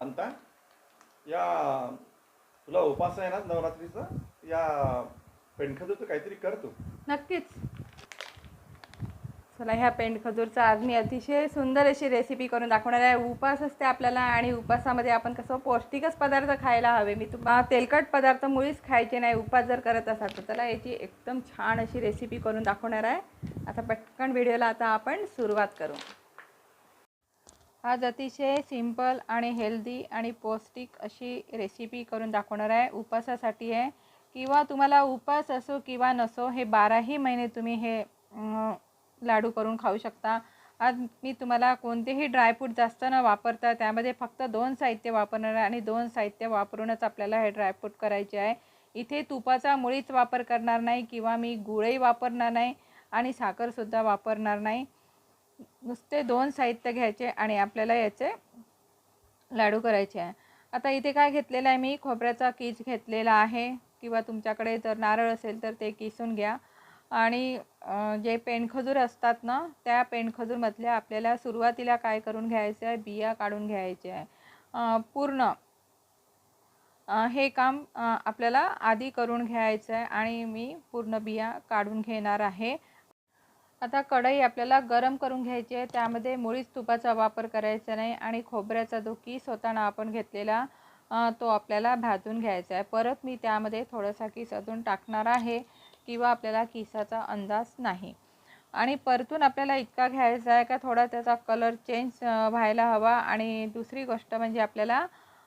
अंता या तुला उपास आहे ना नवरात्रीचा? या पेंडखजूरचं काहीतरी करतो नक्कीच. चला ह्या पेंड खजूरचा आज मी अतिशय सुंदर अशी रेसिपी करून दाखवणार आहे. उपास असते आपल्याला आणि उपासामध्ये आपण कसं पौष्टिकच पदार्थ खायला हवे. मी तुम्हाला तेलकट पदार्थ मुळीच खायचे नाही उपास जर करत असाल तर. त्याला याची एकदम छान अशी रेसिपी करून दाखवणार आहे. आता पटकन व्हिडिओला आता आपण सुरुवात करू. आज अतिशय सिंपल आणि हेल्दी आणि पौष्टिक अशी रेसिपी करून दाखवणार आहे. उपासासाठी आहे. किंवा तुम्हाला उपास असो किंवा नसो हे बाराही महिने तुम्ही हे लाडू करून खाऊ शकता. आज मी तुम्हाला कोणतेही ड्रायफ्रूट जास्त न वापरता त्यामध्ये फक्त दोन साहित्य वापरणार आहे आणि दोन साहित्य वापरूनच आपल्याला हे ड्रायफ्रूट करायचे आहे. इथे तुपाचा मुळीच वापर करणार नाही किंवा मी गुळही वापरणार नाही आणि साखरसुद्धा वापरणार नाही. नुसते दोन साहित्य घ्यायचे आणि आपल्याला याचे लाडू करायचे आहे. आता इथे काय घेतलेलं आहे मी? खोबऱ्याचा कीस घेतलेला आहे. किंवा तुमच्याकडे जर नारळ असेल तर ते किसून घ्या. आणि जे पेनखजूर असतात ना त्या पेनखजूरमधल्या आपल्याला सुरुवातीला काय करून घ्यायचं आहे? बिया काढून घ्यायचे आहे. पूर्ण हे काम आपल्याला आधी करून घ्यायचं आहे. आणि मी पूर्ण बिया काढून घेणार आहे. आता कढई आपल्याला गरम करून घ्यायची आहे. त्यामध्ये मुळीच तुपाचा वापर करायचा नाही आणि खोबऱ्याचा जो किस होता आपण घेतलेला तो आपल्याला भाजून घ्यायचा आहे. परत मी त्यामध्ये थोडासा किस अजून टाकणार आहे किंवा आपल्याला किसाचा अंदाज नाही. आणि परतून आपल्याला इतका घ्यायचा आहे का थोडा त्याचा कलर चेंज व्हायला हवा. आणि दुसरी गोष्ट म्हणजे आपल्याला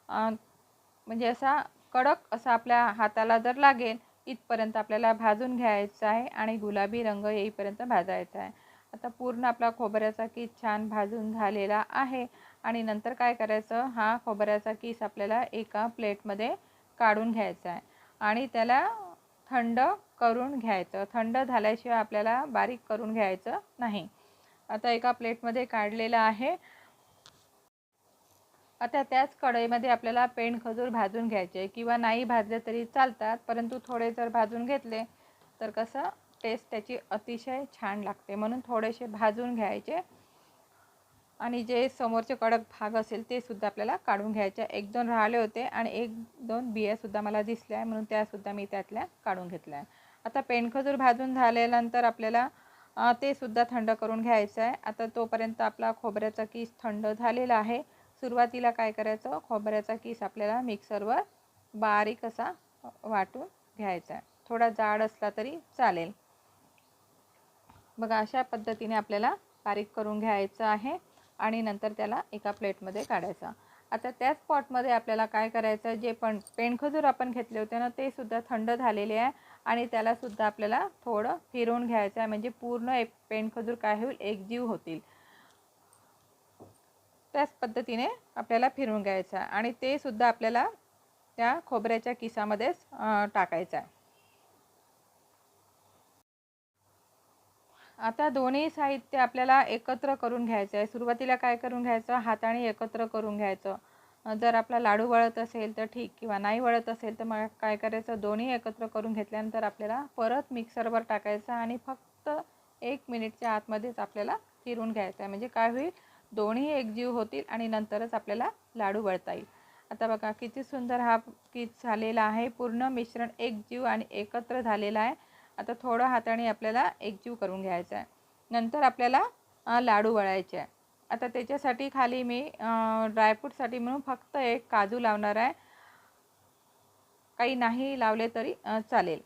म्हणजे असा कडक असा आपल्या हाताला जर लागेल इथपर्यंत आपल्याला भाजून घ्यायचं आहे आणि गुलाबी रंग येईपर्यंत भाजायचा आहे. आता पूर्ण आपला खोबऱ्याचा कीस छान भाजून झालेला आहे आणि नंतर काय करायचं? हा खोबऱ्याचा कीस आपल्याला एका प्लेटमध्ये काढून घ्यायचा आहे आणि त्याला थंड करून घ्यायचं. थंड झाल्याशिवाय आपल्याला बारीक करून घ्यायचं नाही. आता एका प्लेटमध्ये काढलेलं आहे आता त्याच कढईमध्ये आपल्याला पेंड खजूर भाजून घ्यायचे. किंवा नाही भाजले तरी चालतात परंतु थोडे जर भाजून घेतले तर कसं टेस्ट त्याची अतिशय छान लागते. म्हणून थोडेसे भाजून घ्यायचे. आणि जे समोरचे कडक भाग असेल ते सुद्धा आपल्याला काढून घ्यायचे. एक दोन राहिले होते आणि एक दोन बियासुद्धा मला दिसल्या म्हणून त्यासुद्धा मी त्यातल्या काढून घेतल्या आता पेंडखजूर भाजून झाल्यानंतर आपल्याला ते सुद्धा थंड करून घ्यायचं आहे. आता तोपर्यंत आपला खोबऱ्याचा किस थंड झालेला आहे. सुरुवातीला काय करायचं? खोबऱ्याचा किस आपल्याला मिक्सरवर बारीक असा वाटून घ्यायचा आहे. थोडा जाड असला तरी चालेल. बघा अशा पद्धतीने आपल्याला बारीक करून घ्यायचं आहे आणि नंतर त्याला एका प्लेटमध्ये काढायचा. आता त्याच पॉटमध्ये आपल्याला काय करायचं? जे पण पेणखजूर आपण घेतले होते ना ते सुद्धा थंड झालेले आहे आणि त्यालासुद्धा आपल्याला थोडं फिरवून घ्यायचं आहे. म्हणजे पूर्ण एक पेणखजूर काय होईल? एकजीव होतील. त्याच पद्धतीने आपल्याला फिरवून घ्यायचं आहे. आणि ते सुद्धा आपल्याला त्या खोबऱ्याच्या किसामध्येच टाकायचं आहे. आता दोन्ही साहित्य आपल्याला एकत्र करून घ्यायचं आहे. सुरुवातीला काय करून घ्यायचं? हाताने एकत्र करून घ्यायचं. जर आपला लाडू वळत असेल तर ठीक किंवा नाही वळत असेल तर मग काय करायचं? दोन्ही एकत्र करून घेतल्यानंतर आपल्याला परत मिक्सरवर टाकायचं आणि फक्त एक मिनिटच्या आतमध्येच आपल्याला फिरून घ्यायचं आहे. म्हणजे काय होईल? दोन्ही एकजीव होतील आणि नंतरच आपल्याला लाडू वळता येईल. आता बघा किती सुंदर हा किस झालेला आहे. पूर्ण मिश्रण एकजीव आणि एकत्र झालेला आहे. आता थोडं हाताने आपल्याला एकजीव करून घ्यायचा आहे. नंतर आपल्याला लाडू वळायचे आहे. आता त्याच्यासाठी खाली मी ड्रायफ्रूटसाठी म्हणून फक्त एक काजू लावणार आहे. काही नाही लावले तरी चालेल.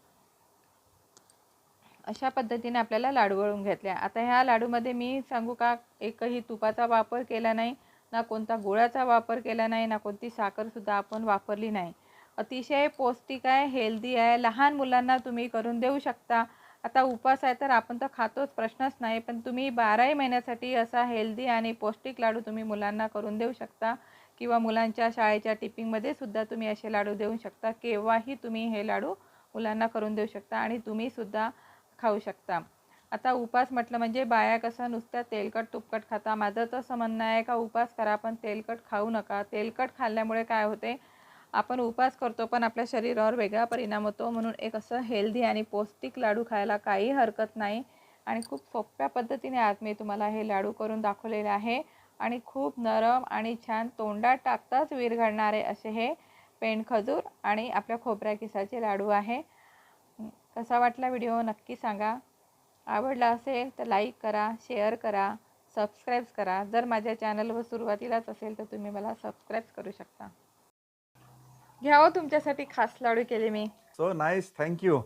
अशा पद्धतीने आपल्याला लाडू वळून घेतले. आता ह्या लाडूमध्ये मी सांगू का एकही तुपाचा वापर केला नाही ना कोणता गुळाचा वापर केला नाही ना कोणती साखरसुद्धा आपण वापरली नाही. अतिशय पौष्टिक आहे हेल्दी आहे लहान मुलांना तुम्ही करून देऊ शकता. आता उपवास आहे तर आपण तर खातोच प्रश्नच नाही पण तुम्ही बाराही महिन्यासाठी असा हेल्दी आणि पौष्टिक लाडू तुम्ही मुलांना करून देऊ शकता किंवा मुलांच्या शाळेच्या टिपिंगमध्ये सुद्धा तुम्ही असे लाडू देऊ शकता. केव्हाही तुम्ही हे लाडू मुलांना करून देऊ शकता आणि तुम्हीसुद्धा खाऊ शकता. आता उपास म्हटलं म्हणजे बाया कसं नुसत्या तेलकट तुपकट खाता. माझं तसं म्हणणं आहे का उपास करा पण तेलकट खाऊ नका. तेलकट खाल्ल्यामुळे काय होते? आपण उपास करतो पण आपल्या शरीरावर वेगळा परिणाम होतो. म्हणून एक असं हेल्दी आणि पौष्टिक लाडू खायला काही हरकत नाही. आणि खूप सोप्या पद्धतीने आज मी तुम्हाला हे लाडू करून दाखवलेले आहे. आणि खूप नरम आणि छान तोंडात टाकताच विरघळणारे असे हे पेंडखजूर आणि आपल्या खोबऱ्या किसाचे लाडू आहे. कसा वाटला व्हिडिओ नक्की सांगा. आवडला असेल तर लाईक करा शेअर करा सबस्क्राईब करा. जर माझ्या चॅनलवर सुरुवातीलाच असेल तर तुम्ही मला सबस्क्राईब करू शकता. घ्या हो तुमच्यासाठी खास लाडू केले मी. So nice thank you